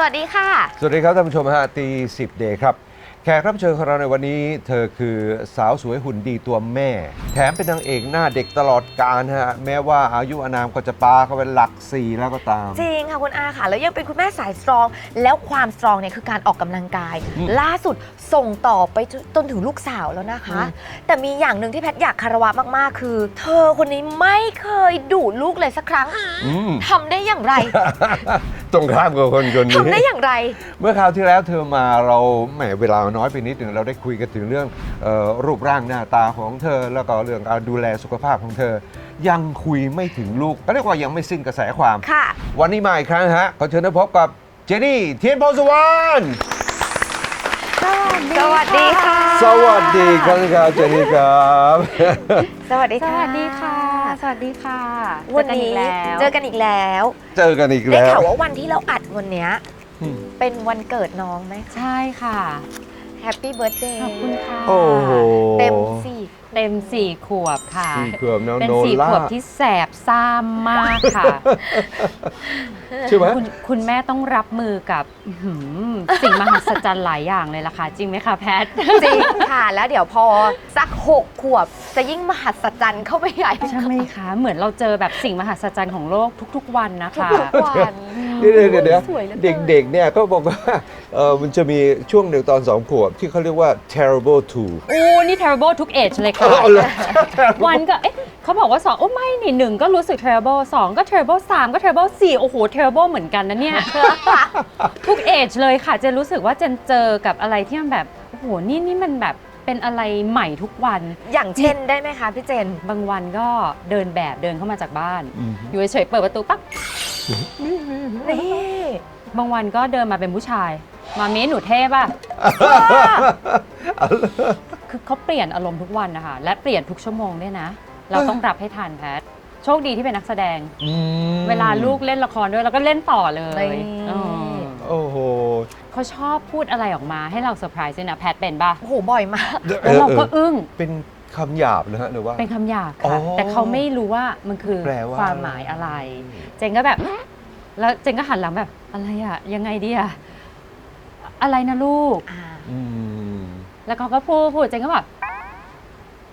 สวัสดีค่ะ สวัสดีครับท่านผู้ชมฮะตีสิบเดย์ครับ แขกรับเชิญของเราในวันนี้ เธอคือสาวสวยหุ่นดีตัวแม่ แถมเป็นนางเอกหน้าเด็กตลอดกาลฮะ แม้ว่าอายุอานามก็จะปาเข้าไปหลักสี่แล้วก็ตาม จริงค่ะคุณอาค่ะ แล้วยังเป็นคุณแม่สายสตรอง แล้วความสตรองเนี่ยคือการออกกำลังกาย อืม ล่าสุดส่งต่อไปจนถึงลูกสาวแล้วนะคะอืมแต่มีอย่างหนึ่งที่แพทย์อยากคารวะมากๆ คือ เธอคนนี้ไม่เคยดุลูกเลยสักครั้งอืม ทำได้อย่างไร ตรงข้ามกับคนคนทำได้นี้อย่างไร เมื่อคราวที่แล้วเธอมาเราแหมเวลาน้อยไปนิดหนึ่งเราได้คุยกันถึงเรื่องเออรูปร่างหน้าตาของเธอ แล้วก็เรื่องการดูแลสุขภาพของเธอ ยังคุยไม่ถึงลูกก็เรียกว่ายังไม่สิ้นกระแสความ ค่ะ วันนี้มาอีกครั้งฮะขอเชิญได้พบกับเจนี่เทียนโพสวรรณ สวัสดีค่ะ สวัสดีครับครับเจนี่ครับสวัสดีสค่ะวัสดีค่ะ สวัสดีค่ะวันนี้เจอกันอีกแล้วเจอกันอีกแล้วเจอกันอีกได้แล้วข่าวว่าวันที่เราอัดวันเนี้ยอืมเป็นวันเกิดน้องไหม ใช่ค่ะ แฮปปี้เบิร์ดเดย์ขอบคุณค่ะ โอ้โหเต็มสี่เต็มสี่ขวบค่ะ สี่ขวบน้องเป็นโนสี่ล่า ขวบที่แสบซ่ามมากค่ะ ใช่ไหม คุณคุณแม่ต้องรับมือกับอื้อหือสิ่งมหัศจรรย์หลายอย่างเลยล่ะค่ะ จริงไหมคะแพท จริงค่ะ แล้วเดี๋ยวพอสักหกขวบจะยิ่งมหัศจรรย์เข้าไปใหญ่ใช่ไหมคะ เหมือนเราเจอแบบสิ่งมหัศจรรย์ของโลกทุกๆวันนะคะ ทุกวัน เดี๋ยวเดี๋ยวเดี๋ยวสวยเหลือเกิน เด็กๆเนี่ยก็บอกว่าเออมันจะมีช่วงหนึ่งตอนสองขวบที่เขาเรียกว่า terrible two โอ้นี่ terrible ทุก age เลยค่ะ เอาเลย วันก็ เอ๊ะเขาบอกว่าสองโอ้ไม่นี่หนึ่งก็รู้สึก terrible สองก็ terrible สามก็ terrible สี่โอ้โห terrible เหมือนกันนะเนี่ย ทุก age เลยค่ะ เจนรู้สึกว่าเจนเจอกับอะไรที่มันแบบ โอ้โห นี่นี่มันแบบ เป็นอะไรใหม่ทุกวัน อย่างเช่นได้ไหมคะพี่เจน บางวันก็เดินแบบเดินเข้ามาจากบ้าน อืม อยู่เฉยๆเปิดประตูปั๊บนี่บางวันก็เดินมาเป็นผู้ชาย มามีหนูเท่ป่ะ คือเขาเปลี่ยนอารมณ์ทุกวันนะคะและเปลี่ยนทุกชั่วโมงด้วยนะ เราต้องรับให้ทันแพทโชคดีที่เป็นนักแสดงอืมเวลาลูกเล่นละครด้วยเราก็เล่นต่อเลยนี่ เออโอ้โห เขาชอบพูดอะไรออกมาให้เราเซอร์ไพรส์ด้วยนะแพทเป็นป่ะโอ้โหบ่อยมาก แล้วเราก็อึ้ง เป็นคำหยาบเลยฮะหรือว่า เป็นคำหยาบอ๋อค่ะ แต่เขาไม่รู้ว่ามันคือแปลว่า ความหมายอะไร เจนก็แบบ แล้วเจนก็หันหลังแบบอะไรอะยังไงดีอะอะไรนะลูก อ่า อืม แล้วเขาก็พูดพูดเจนก็แบบ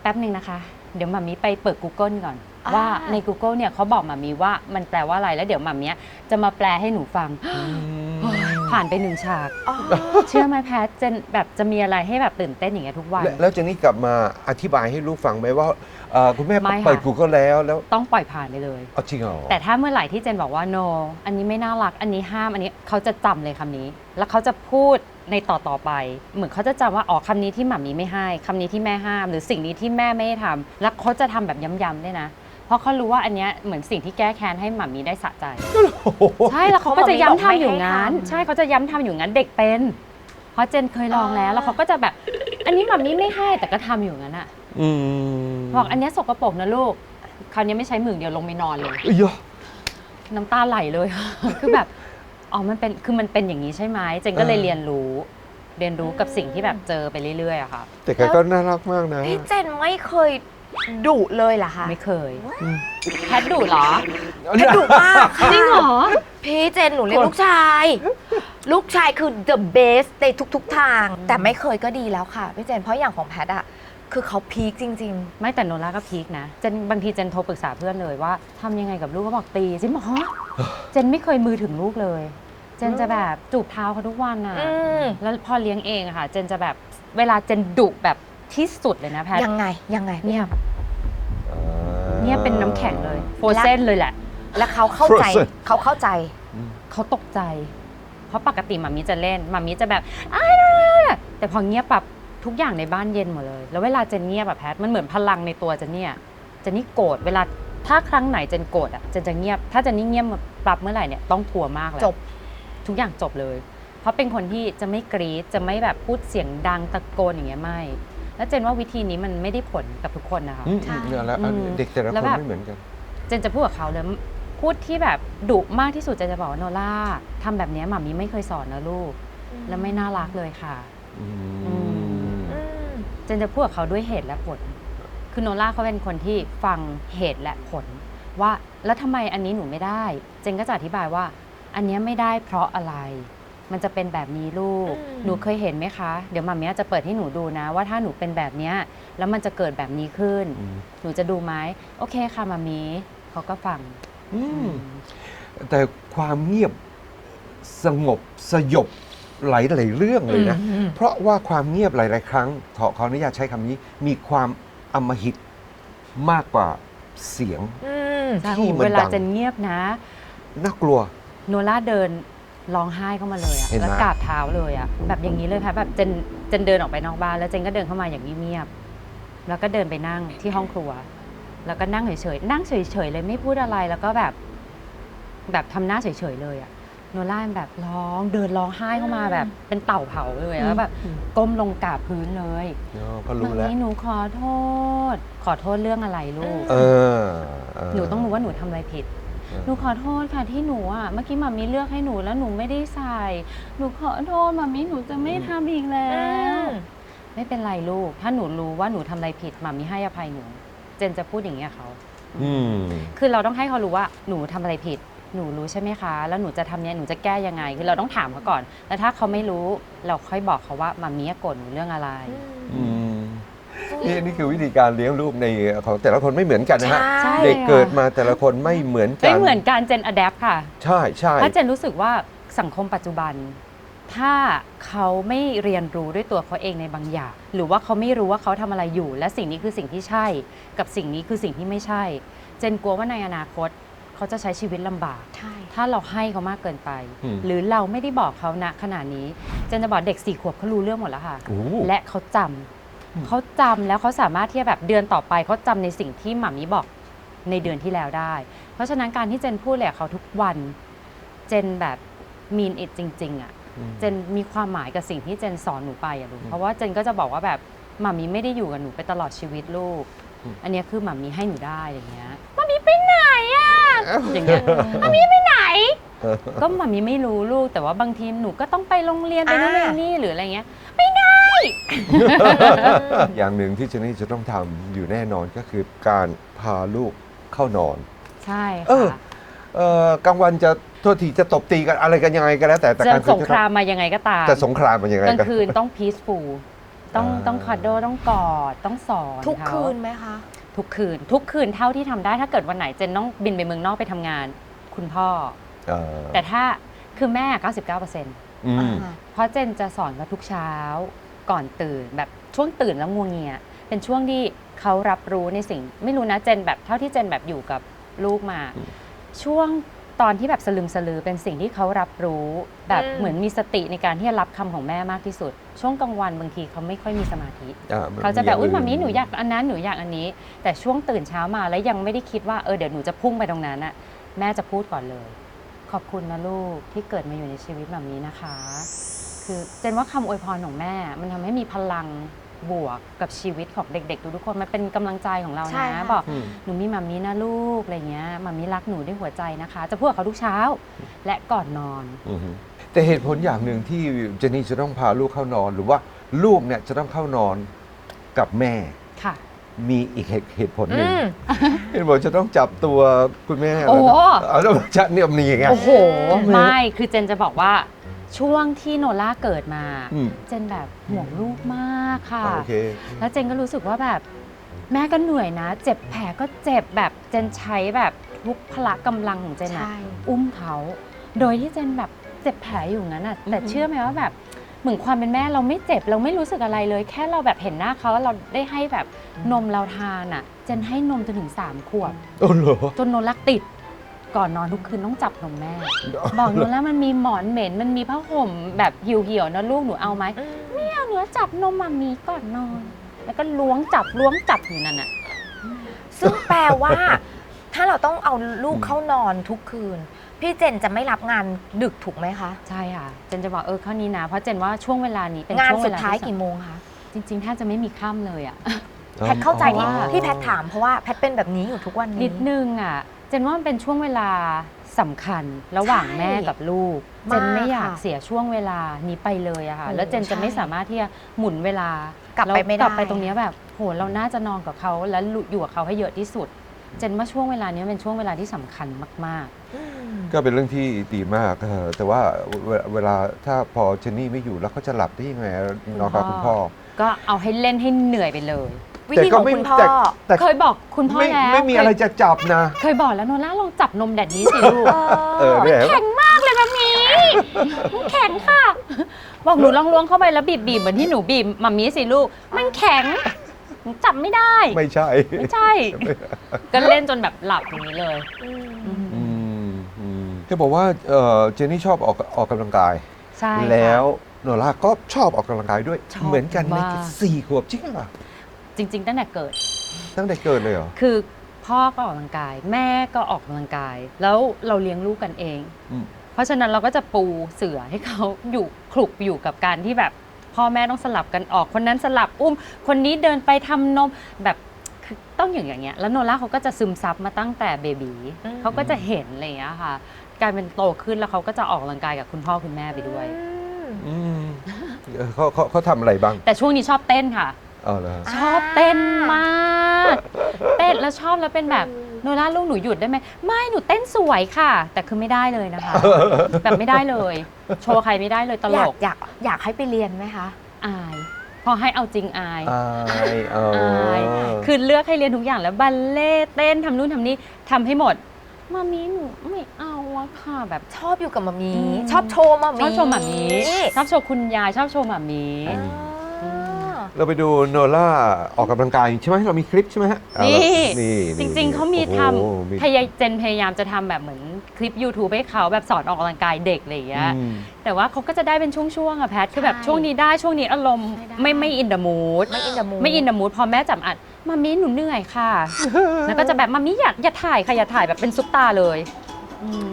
แป๊บหนึ่งนะคะ เดี๋ยวมามีไปเปิด Google ก่อน อ่า ว่าใน Google เนี่ยเขาบอกมามีว่ามันแปลว่าอะไรแล้วเดี๋ยวมามีจะมาแปลให้หนูฟัง ผ่านไปหนึ่งฉากอ๋อเชื่อไหมแพทเจนแบบจะมีอะไรให้แบบตื่นเต้นอย่างเงี้ยทุกวัน แล้วแล้วเจนนี่กลับมาอธิบายให้ลูกฟังไหมว่าเอ่อคุณแม่ไม่ค่ะ เปิด Google แล้วแล้วต้องปล่อยผ่านไปเลย เอาจริงเหรอแต่ถ้าเมื่อไหร่ที่เจนบอกว่า no อันนี้ไม่น่ารัก อันนี้ห้าม อันนี้เขาจะจำเลยคำนี้ แล้วเขาจะพูดในต่อต่อๆไป เหมือนเขาจะจำว่าอ๋อคำนี้ที่หมามีไม่ให้คำนี้ที่แม่ห้าม หรือสิ่งนี้ที่แม่ไม่ให้ทำแล้วเขาจะทำแบบย้ำๆด้วยนะ เพราะเขารู้ว่าอันเนี้ยเหมือนสิ่งที่แก้แค้นให้หมามีได้สะใจโอ้โหใช่แล้วเขาก็จะย้ำทำอยู่งั้นเขาบอกไม่ให้ทำใช่เขาจะย้ำทำอยู่งั้นเด็กเป็น เพราะเจนเคยลองแล้ว แล้วเขาก็จะแบบ อันนี้หมามีไม่ให้แต่ก็ทำอยู่งั้นอะอืมบอกอันเนี้ยสกปรกนะลูก คราวนี้ไม่ใช้มือเดียวลงไปนอนเลย เอ้ยยะ น้ำตาไหลเลย คือแบบ อ๋อ มันเป็น คือมันเป็นอย่างนี้ใช่ไหม เจนก็เลยเออ เรียนรู้ เรียนรู้กับสิ่งที่แบบเจอไปเรื่อยๆอะค่ะ แต่แกก็น่ารักมากนะ พี่เจนไม่เคย ดุเลยเหรอคะไม่เคยอืมแพทดุเหรอ แพทย์ดุมากค่ะจริงเหรอ พี่เจนหนูเรียกลูกชาย ลูกชายคือ the best ในทุก ๆ ทาง แต่ไม่เคยก็ดีแล้วค่ะ พี่เจนเพราะอย่างของแพทย์อะคือเขาพีคจริงไม่แต่โนล่าก็พีคนะเจนบางทีเจนโทรปรึกษาเพื่อนเลยว่าทำยังไงกับลูกก็บอกตีเจนบอกฮะเจนไม่เคยมือถึงลูกเลย เจนจะแบบจูบเท้าเขาทุกวันๆอะอืมแล้วพอเลี้ยงเองอะค่ะ เจนจะแบบเวลาเจนดุแบบ ที่สุดเลยนะแพทยังไงยังไงเงียบอ่าเงียบเป็นน้ำแข็งเลยโฟเซนเลยแหละ แล้วเขาเข้าใจ Frozen เขาเข้าใจ เขาตกใจ เพราะปกติหมามีจะเล่นหมามีจะแบบอ้าแต่พอเงียบแบบทุกอย่างในบ้านเย็นหมดเลย แล้วเวลาเจนเงียบแบบแพทมันเหมือนพลังในตัวเจนเนี่ยเจนนี่โกรธเวลาถ้าครั้งไหนเจนโกรธอะเจนจะเงียบ ถ้าเจนนี่เงียบปรับเมื่อไหร่เนี่ยต้องกลัวมากเลยจบ ทุกอย่างจบเลย เพราะเป็นคนที่จะไม่กรี๊ดจะไม่แบบพูดเสียงดังตะโกนอย่างเงี้ยไม่ แล้วเจนว่าวิธีนี้มันไม่ได้ผลกับทุกคนนะคะ อืมอืมเนี่ยแล้วอืมเด็กแต่ละแล้ควนแบบ ไม่เหมือนกัน เจนจะพูดกับเขาเลยพูดที่แบบดุมากที่สุดเจนจะบอกว่าโนล่าทำแบบเนี้ยหมามีไม่เคยสอนนะลูก แล้วไม่น่ารักเลยค่ะ อืม อืมเจนจะพูดกับเขาด้วยเหตุและผล คือโนล่าเขาเป็นคนที่ฟังเหตุและผล ว่าแล้วทำไมอันนี้หนูไม่ได้ เจนก็จะอธิบายว่า อันเนี้ยไม่ได้เพราะอะไร มันจะเป็นแบบนี้ลูก อืม หนูเคยเห็นไหมคะ เดี๋ยวมัมมี่จะเปิดให้หนูดูนะ ว่าถ้าหนูเป็นแบบเนี้ยแล้วมันจะเกิดแบบนี้ขึ้น อืมหนูจะดูไหมโอเคค่ะมัมมี่เขาก็ฟังอืมแต่ความเงียบสงบสยบหลายๆเรื่องเลยนะ อืม เพราะว่าความเงียบหลาย ๆ ครั้งขอขออนุญาตใช้คำนี้ มีความอำมหิตมากกว่าเสียง อืม ใช่ที่โอ้โหมันเวลาดัง เจนเงียบนะ น่ากลัว โนล่าเดิน ร้องไห้เข้ามาเลยอะเห็นไหม แล้วกราบเท้าเลยอะแบบอย่างนี้เลยค่ะแบบเจนเจนเดินออกไปนอกบ้านแล้วเจนก็เดินเข้ามาอย่างเงียบๆแล้วก็เดินไปนั่งที่ห้องครัว แล้วก็นั่งเฉยๆนั่งเฉยๆเลยไม่พูดอะไรแล้วก็แบบ แบบทำหน้าเฉยๆเลยอะโนล่าแบบร้องเดินร้องไห้เข้ามาแบบ เป็นเต่าเผาเลยอะแล้วแบบก้มลงกราบพื้นเลยอ๋อก็รู้แล้วมัมมี่หนูขอโทษ ขอโทษเรื่องอะไรลูก เออเหนูต้องรู้ว่าหนูทำอะไรผิด หนูขอโทษค่ะที่หนูอะเมื่อกี้มามีเลือกให้หนูแล้วหนูไม่ได้ใส่ หนูขอโทษมามีหนูจะไม่ทำอีกแล้อืวมไม่เป็นไรลูก ถ้าหนูรู้ว่าหนูทำอะไรผิดมามีให้อภัยหนู เจนจะพูดอย่างเงี้ยเขา อืม คือเราต้องให้เขารู้ว่าหนูทำอะไรผิด หนูรู้ใช่ไหมคะ แล้วหนูจะทำเนี้ยหนูจะแก้ยังไง คือเราต้องถามเขาก่อน แล้วถ้าเขาไม่รู้เราค่อยบอกเขาว่ามามีโกรธหนูเรื่องอะไร อืม นี่นี่คือวิธีการเลี้ยงลูกในของแต่ละคนไม่เหมือนกันนะฮะใช่ เด็กเกิดมาแต่ละคนไม่เหมือนกันไม่เหมือนการเจนอะแดปค่ะ ใช่ใช่ถ้าเจนรู้สึกว่าสังคมปัจจุบัน ถ้าเขาไม่เรียนรู้ด้วยตัวเขาเองในบางอย่าง หรือว่าเขาไม่รู้ว่าเขาทำอะไรอยู่ และสิ่งนี้คือสิ่งที่ใช่ กับสิ่งนี้คือสิ่งที่ไม่ใช่ เจนกลัวว่าในอนาคต เขาจะใช้ชีวิตลำบาก ใช่ ถ้าเราให้เขามากเกินไป อืมหรือเราไม่ได้บอกเขาณขนาดนี้ เจนจะบอกเด็กสี่ขวบเขารู้เรื่องหมดแล้วค่ะ โอ้และเขาจำอืม เขาจำแล้วเขาสามารถที่จะแบบเดือนต่อไปเขาจำในสิ่งที่หมามีบอกในเดือนที่แล้วได้ เพราะฉะนั้นการที่เจนพูดเลยกับเขาทุกวัน เจนแบบมีนอิดจริง ๆอะ่ะอืม เจนมีความหมายกับสิ่งที่เจนสอนหนูไปอะลูกอืมเพราะว่าเจนก็จะบอกว่าแบบหมามีไม่ได้อยู่กับหนูไปตลอดชีวิตลูก อืม อันเนี้ยคือหมามีให้หนูได้อย่างเงี้ยหมามีไปไหนอะอย่างเงี้ยหมามีไปไหน ก็หมามีไม่รู้ลูก แต่ว่าบางทีหนูก็ต้องไปโรงเรียนไปนู่นไปอ่านี่หรืออะไรเงี้ย อย่างหนึ่งที่เจนนี่จะต้องทำอยู่แน่นอนก็คือการพาลูกเข้านอน ใช่เออค่ะเอ่อกลางวันจะโทษทีจะตบตีกันอะไรกันยังไงก็แล้วแต่แต่จะกลางคืสนงจะครามมายังไงก็ตามแต่สงครามมันยังไงกลางกัน คืนต้อง peaceful ต้องอ่า ต้องคาโดต้องกอดต้องสอนทุกเขาคืนไหมคะ ทุกคืน ทุกคืนเท่าที่ทำได้ถ้าเกิดวันไหนเจนต้องบินไปเมืองนอกไปทำงาน คุณพ่อ เอ่อแต่ถ้าคือแม่ 99%อืมเพราะเจนจะสอนเขาทุกเช้า ก่อนตื่น แบบช่วงตื่นแล้วงวงเงีย เป็นช่วงที่เขารับรู้ในสิ่ง ไม่รู้นะเจนแบบเท่าที่เจนแบบอยู่กับลูกมาอืมช่วงตอนที่แบบสลึมสลือเป็นสิ่งที่เขารับรู้ แบบอืม เหมือนมีสติในการที่จะรับคำของแม่มากที่สุด ช่วงกลางวันบางทีเขาไม่ค่อยมีสมาธิ อ่นเขาจะแบบอุ้ยงมามีหนูอยากอันนั้นหนูอยากอันนี้ แต่ช่วงตื่นเช้ามาแล้วยังไม่ได้คิดว่าเออเดี๋ยวหนูจะพุ่งไปตรงนั้นน่ะแม่จะพูดก่อนเลย ขอบคุณนะลูกที่เกิดมาอยู่ในชีวิตแบบนี้นะคะ คือเจนว่าคำอวยพรของแม่ มันทำให้มีพลังบวกกับชีวิตของเด็ก ๆ ทุกๆคนมันเป็นกำลังใจของเราใช่นะ ค่ะ บอกอืม หนูมีมามีนะลูกอะไรเงี้ยมามีรักหนูด้วยหัวใจนะคะ จะพูดกับเขาทุกเช้าและก่อนนอน อือฮึแต่เหตุผลอย่างหนึ่งที่เจนนี่จะต้องพาลูกเข้านอน หรือว่าลูกเนี่ยจะต้องเข้านอนกับแม่ ค่ะ มีอีกเหตุเหตุผลหอืนึ่งมเห็นบอกจะต้องจับตัวคุณแม่โอ้แล้วเอาแล้วจะเนี่ยมีอย่างเงี้ย โอ้โห ไม่ คือเจนจะบอกว่าช่วงที่โนล่าเกิดมา อืม เจนแบบห่วงลูกมากค่ะ โอเค แล้วเจนก็รู้สึกว่าแบบแม่ก็เหนื่อยนะ เจ็บแผลก็เจ็บแบบเจนใช้แบบทุกพละกำลังของเจนอะใช่ อุ้มเขา โดยที่เจนแบบเจ็บแผลอยู่งั้นอะแต่อือฮึเชื่อไหมว่าแบบ เหมือนความเป็นแม่เราไม่เจ็บเราไม่รู้สึกอะไรเลย แค่เราแบบเห็นหน้าเขาแล้วเราได้ให้แบบนมเราทานอะเจนให้นมจนถึงสามขวบโอ้เหรอ จนโนรักติด ก่อนนอนทุกคืนต้องจับนมแม่ บอกหนูแล้วมันมีหมอนเหม็นมันมีผ้าห่มแบบเหี่ยวๆนะลูกหนูเอาไหมอืมไม่เอาหนูจะจับนมมามีก่อนนอน แล้วก็ล้วงจับล้วงจับอยู่นั่นน่ะซึ่งแปลว่า ถ้าเราต้องเอาลูกเข้านอนทุกคืน พี่เจนจะไม่รับงานดึกถูกไหมคะ ใช่ค่ะ เจนจะบอกเออข้อนี้นะ เพราะเจนว่าช่วงเวลานี้เป็นงานช่วงสุเวดลาท้ายที่กี่โมงคะจริงๆแทบจะไม่มีค่ำเลยอะ แพทย์เข้าใจที่เพราะว่าที่แพทย์ถามเพราะว่าแพทย์เป็นแบบนี้อยู่ทุกวันนี้นิดนึงอะ เจนว่ามันเป็นช่วงเวลาสำคัญระหว่างใช่แม่กับลูกเจมากนไม่อยากค่ะเสียช่วงเวลานี้ไปเลยอะค่ะ โอ้แล้วเจนจะใช่ไม่สามารถที่จะหมุนเวลากลับไปไม่ได้ กลับไปตรงเนี้ยแบบโหเราน่าจะนอนกับเขาแล้วอยู่กับเขาให้เยอะที่สุด เจนว่าช่วงเวลานี้เป็นช่วงเวลาที่สำคัญมากๆอืม ก็เป็นเรื่องที่ดีมากเออแต่ว่าเวลาเวลาถ้าพอเจนนี่ไม่อยู่แล้วเขาจะหลับได้ยังไงนอนกับคุณพ่อ ก็เอาให้เล่นให้เหนื่อยไปเลย วิธีของคุณพ่อ แต่แต่เคยบอกคุณพ่อไม่แล้วไม่มีอะไรเคยจะจับนะ เคยบอกแล้วโนล่าลองจับนมแดดนี้สิลูกเออเนี่ยแข็งมากเลยมัมมี่มันแข็งค่ะ บอกหนูลองล้วงเข้าไปแล้วบีบบีบเหมือนที่หนูบีบมัมมี่สิลูก มันแข็งหนูจับไม่ได้ ไม่ใช่ ไม่ใช่ ก็เล่นจนแบบหลับอย่างนี้เลยอืมอืมอืมอืมจะ บอกว่าเอ่อเจนนี่ชอบออกออกกำลังกาย ใช่ค่ะ แล้วโนล่าก็ชอบออกกำลังกายด้วย ชอบเหมือนกันในมาก สี่ขวบจริงเหรอจริง ๆ ตั้งแต่เกิด ตั้งแต่เกิดเลยเหรอคือพ่อก็ออกกำลังกาย แม่ก็ออกกำลังกาย แล้วเราเลี้ยงลูกกันเอง อืม เพราะฉะนั้นเราก็จะปูเสือให้เขา อยู่คลุกอยู่กับการที่แบบพ่อแม่ต้องสลับกันออกคนนั้นสลับอุ้ม คนนี้เดินไปทำนมแบบคือต้องอย่างอย่างเงี้ยแล้วโนล่าเขาก็จะซึมซับมาตั้งแต่เบบีอืม เขาก็จะเห็นอะไรอย่างเงี้ยค่ะ กลายเป็นโตขึ้นแล้วเขาก็จะออกกำลังกายกับคุณพ่อคุณแม่ไปด้วย อืมเออเขาเขาเขาทำอะไรบ้างแต่ช่วงนี้ชอบเต้นค่ะ เออเหรอชอบเต้นมากเต้นแล้วชอบแล้วเป็นแบบโนล่าลูกหนูหยุดได้ไหมไม่หนูเต้นสวยค่ะ แต่คือไม่ได้เลยนะคะ แบบไม่ได้เลย โชว์ใครไม่ได้เลยตอลยากกอยากอยากให้ไปเรียนไหมคะ อาย พอให้เอาจริงอาย อายเอออาย คือเลือกให้เรียนทุกอย่างแล้วบัลเล่ต์เต้นทำนู่นทำนี่ทำให้หมดมามีหนูไม่เอาอะค่ะแบบชอบอยู่กับมามีอืมชอบโชว์มาชมีอบโชว์หมามีชอบโชว์คุณยายชอบโชว์หมามีอ่า เราไปดูโนล่าออกกำลังกายใช่ไหมเรามีคลิปใช่ไหมฮะเอานี่ละนี่จริง ๆ เขามีทโอ้โหมีำพยายเจนพยายามจะทำแบบเหมือนคลิป YouTube ให้เขาแบบสอนออกกำลังกายเด็กอะไรอย่างเงี้ยอืม แต่ว่าเขาก็จะได้เป็นช่วงๆอะแพทคือแบบใช่ช่วงนี้ได้ช่วงนี้อารมณ์ไม่ได้ ไม่ไม่อินด m มูดไม่อินดามูไม่อินด m มูดพอแม่จับอัดมามีหนูเหนื่อยค่ะ แล้วก็จะแบบมามีอย่าอย่าถ่ายค่ะอย่าถ่ายแบบเป็นซุปตาเลยอืม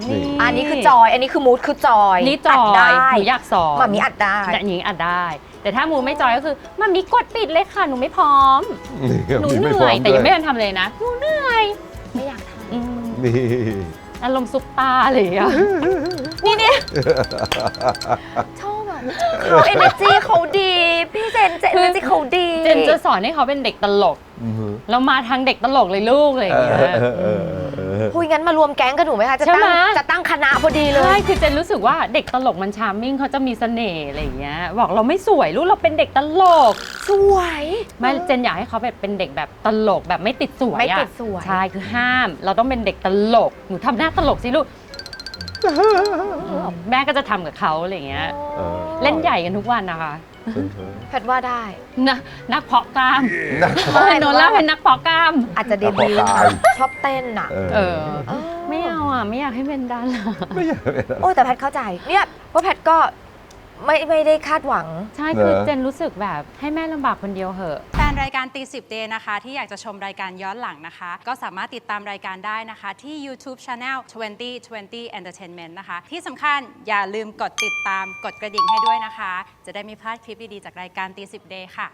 นี่ อันนี้คือจอย อันนี้คือมูดคือจอยนี่จอดได้ยหนูอยากสอนมามีอัดได้ แต่อย่างนี้อัดได้ แต่ถ้ามูไม่จอยก็คือมามีกดปิดเลยค่ะ หนูไม่พร้อม หนูเหนื่อย แต่ยังไม่ทันทำเลยนะ หนูเหนื่อย ไม่อยากทอืมนี่อารมณ์ซุปตาอะไรอย่างเงี้ยนี่เนี่ยำชอบแบบ เขาเอเนจีเขาดี พี่เจนเจเอเนจีเขาดีเจนจะสอนให้เขาเป็นเด็กตลกอือฮึแล้วมาทางเด็กตลกเลยลูกอะไรอย่างเงี้ยเออเออเออคุยงั้นมารวมแก๊งกันหนูไหมคะ จะใช่ตั้ไหมงจะตั้งคณะพอดีเลยใช่คือเจนรู้สึกว่าเด็กตลกมันชาร์มมิ่งเขาจะมีเสน่ห์อะไรอย่างเงี้ย บอกเราไม่สวยลูกเราเป็นเด็กตลก สวย ไม่เจนอยากให้เขาแบบเป็นเด็กแบบตลกแบบไม่ติดสวยอะไม่ติดสวย ใช่คือห้าม เราต้องเป็นเด็กตลกหนูทำหน้าตลกสิลูก แม่ก็จะทำกับเขาอะไรอย่างเงี้ย เออเล่นใหญ่กันทุกวันนะคะแพทย์ว่าได้ นะนักเพาะกล้ามนักเออโนล่าเป็นนักเพาะกล้าม อาจจะเดบิวต์นักเพาะกาย ชอบเต้นอะเออเออ เออไม่เอาอะ ไม่อยากให้เป็นดาราไม่อยากเป็นอะไร โอ้แต่แพทย์เข้าใจเนี่ยเพราะแพทย์ก็ไม่ไม่ได้คาดหวัง ใช่คือเหรอ เจนรู้สึกแบบให้แม่ลำบากคนเดียวเหอะแฟ นรายการตีสิบเดนะคะ ที่อยากจะชมรายการย้อนหลังนะคะ ก็สามารถติดตามรายการได้นะคะ ที่ YouTube Channel 2020 Entertainment นะคะ ที่สำคัญอย่าลืมกดติดตามกดกระดิ่งให้ด้วยนะคะ จะได้ไม่พลาดคลิปดี ๆ จากรายการตีสิบเดค่ะ